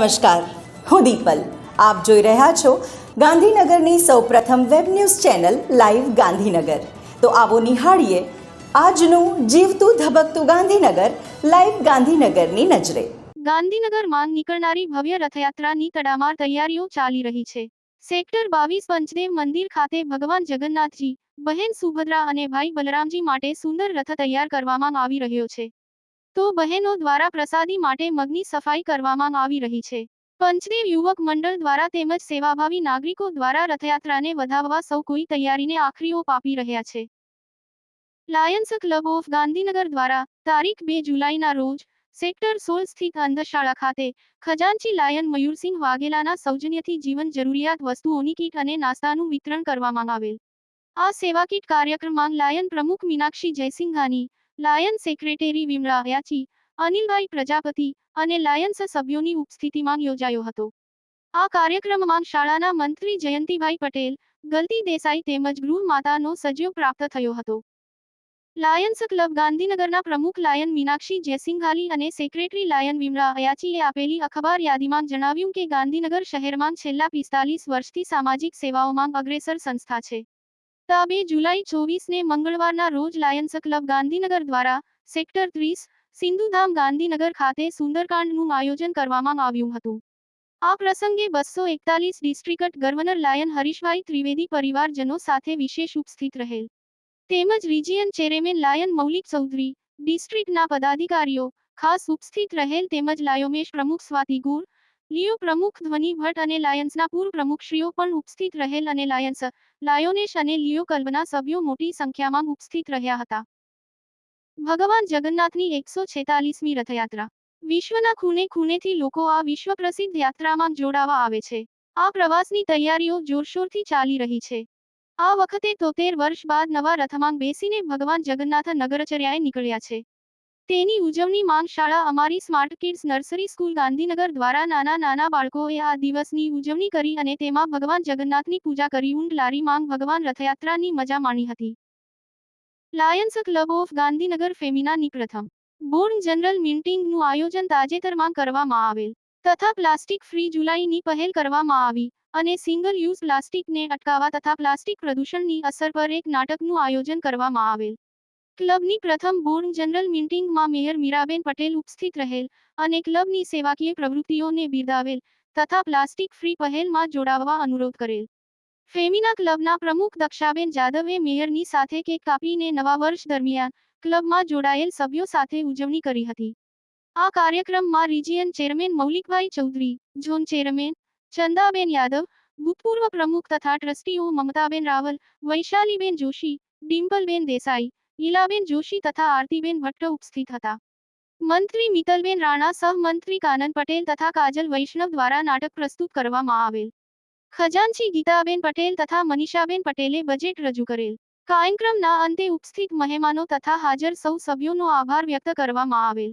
નમસ્કાર, હું દીપલ. આપ જોઈ રહ્યા છો ગાંધીનગરની સૌપ્રથમ web news channel live Gandhinagar. તો આવો નિહાળીએ આજનું જીવતું ધબકતું ગાંધીનગર, લાઈવ ગાંધીનગરની નજરે. ગાંધીનગરમાં નીકળનારી ભવ્ય રથયાત્રાની તડામાર તૈયારીઓ ચાલી રહી છે. સેક્ટર બાવીસ પંચદેવ મંદિર ખાતે ભગવાન જગન્નાથજી, બહેન સુભદ્રા અને ભાઈ બલરામજી માટે સુંદર રથ તૈયાર કરવામાં આવી રહ્યો છે. તો બહેનો દ્વારા પ્રસાદી માટે મગની સફાઈ કરવામાં આવી રહી છે. પંચદેવ યુવક મંડળ દ્વારા તેમજ સેવાભાવી નાગરિકો દ્વારા રથયાત્રાને વધાવવા સૌ કોઈ તૈયારીને આખરી ઓપ રહ્યા છે. લાયન્સ ક્લબ ઓફ ગાંધીનગર દ્વારા તારીખ બે જુલાઈના રોજ સેક્ટર સોળ સ્થિત અંધશાળા ખાતે ખજાનચી લાયન મયુરસિંહ વાઘેલાના સૌજન્યથી જીવન જરૂરિયાત વસ્તુઓની કીટ અને નાસ્તાનું વિતરણ કરવામાં આવેલ. આ સેવા કીટ કાર્યક્રમમાં લાયન પ્રમુખ મીનાક્ષી જયસિંઘાની લાયન સેક્રેટરી વિમળા હયાચી અનિલભાઈ પ્રજાપતિ અને લાયન્સ સભ્યોની ઉપસ્થિતિમાં યોજાયો હતો. આ કાર્યક્રમમાં શાળાના મંત્રી જયંતિભાઈ પટેલ, ગલતી દેસાઈ તેમજ ગૃહ માતાનો સજીવ પ્રાપ્ત થયો હતો. લાયન્સ ક્લબ ગાંધીનગરના પ્રમુખ લાયન મીનાક્ષી જયસિંઘાલી અને સેક્રેટરી લાયન વિમળા અયાચીએ આપેલી અખબાર યાદીમાં જણાવ્યું કે ગાંધીનગર શહેરમાં છેલ્લા પિસ્તાલીસ વર્ષથી સામાજિક સેવાઓમાં અગ્રેસર સંસ્થા છે. તા જુલાઈ ચોવીસને મંગળવારના રોજ લાયન્સ ક્લબ ગાંધીનગર દ્વારા સેક્ટર ત્રીસ, સિંધુધામ ગાંધીનગર ખાતે સુંદરકાંડનું આયોજન કરવામાં આવ્યું હતું. આ પ્રસંગે બસો એકતાલીસ district governor lion Harishbhai Trivedi પરિવારજનો સાથે વિશેષ ઉપસ્થિત રહેલ. તેમજ region chairman lion Maulik Chaudhary, ડિસ્ટ્રિક્ટના પદાધિકારીઓ, ખાસ ઉપસ્થિત રહેલ તેમજ લાયોમેશ પ્રમુખ સ્વાતિ ગુર લિયો પ્રમુખ ધ્વનિ ભટ્ટ અને લાયન્સના પૂર્વ પ્રમુખશ્રીઓ પણ ઉપસ્થિત રહેલ અને લાયન્સ, લાયોનેશ અને લિયો કલ્બના સભ્યો મોટી સંખ્યામાં ઉપસ્થિત રહ્યા હતા. ભગવાન જગન્નાથની એકસો છેતાલીસમી રથયાત્રા. વિશ્વના ખૂણે ખૂણેથી લોકો આ વિશ્વ પ્રસિદ્ધ યાત્રામાં જોડાવા આવે છે. આ પ્રવાસની તૈયારીઓ જોરશોરથી ચાલી રહી છે. આ વખતે તોતેર વર્ષ બાદ નવા રથમાં બેસીને ભગવાન જગન્નાથ નગરચર્યાએ નીકળ્યા છે. તેની ઉજવણી માંગ શાળા અમારી smart kids nursery school Gandhinagar દ્વારા નાના નાના બાળકોએ આ દિવસની ઉજવણી કરી અને તેમાં ભગવાન જગન્નાથની પૂજા કરી. ઊંડ લારી માંગ ભગવાન રથયાત્રાની મજા માણી હતી. લાયન્સ ક્લબ ઓફ ગાંધીનગર ફેમિનાની પ્રથમ બોર્ડ જનરલ મીટિંગનું આયોજન તાજેતરમાં કરવામાં આવેલ તથા પ્લાસ્ટિક ફ્રી જુલાઈની પહેલ કરવામાં આવી અને સિંગલ યુઝ પ્લાસ્ટિકને અટકાવવા તથા પ્લાસ્ટિક પ્રદૂષણની અસર પર એક નાટકનું આયોજન કરવામાં આવેલ. ક્લબની પ્રથમ બોર્ડ જનરલ મિટિંગમાં મેયર મીરાબેન પટેલ ઉપસ્થિત રહેલ અને ક્લબની સેવાકીય પ્રવૃત્તિઓને બિરદાવેલ તથા પ્લાસ્ટિક ફ્રી પહેલમાં જોડાવવા અનુરોધ કરેલ. ફેમિના ક્લબના પ્રમુખ દક્ષાબેન જાદવે મેયરની સાથે કેક કાપીને નવા વર્ષ દરમિયાન ક્લબમાં જોડાયેલ સભ્યો સાથે ઉજવણી કરી હતી. આ કાર્યક્રમમાં region chairman Maulikbhai Chaudhary, zone chairman Chandaben Yadav, ભૂતપૂર્વ પ્રમુખ તથા ટ્રસ્ટીઓ મમતાબેન રાવલ, વૈશાલીબેન જોશી, ડિમ્પલબેન દેસાઈ ઈલાબેન જોશી તથા આરતીબેન ભટ્ટ ઉપસ્થિત હતા. મંત્રી મિતલબેન રાણા સહમંત્રી કાનન પટેલ તથા કાજલ વૈષ્ણવ દ્વારા નાટક પ્રસ્તુત કરવામાં આવેલ. ખજાનચી ગીતાબેન પટેલ તથા મનીષાબેન પટેલે બજેટ રજૂ કરેલ. કાર્યક્રમના અંતે ઉપસ્થિત મહેમાનો તથા હાજર સૌ સભ્યોનો આભાર વ્યક્ત કરવામાં આવેલ.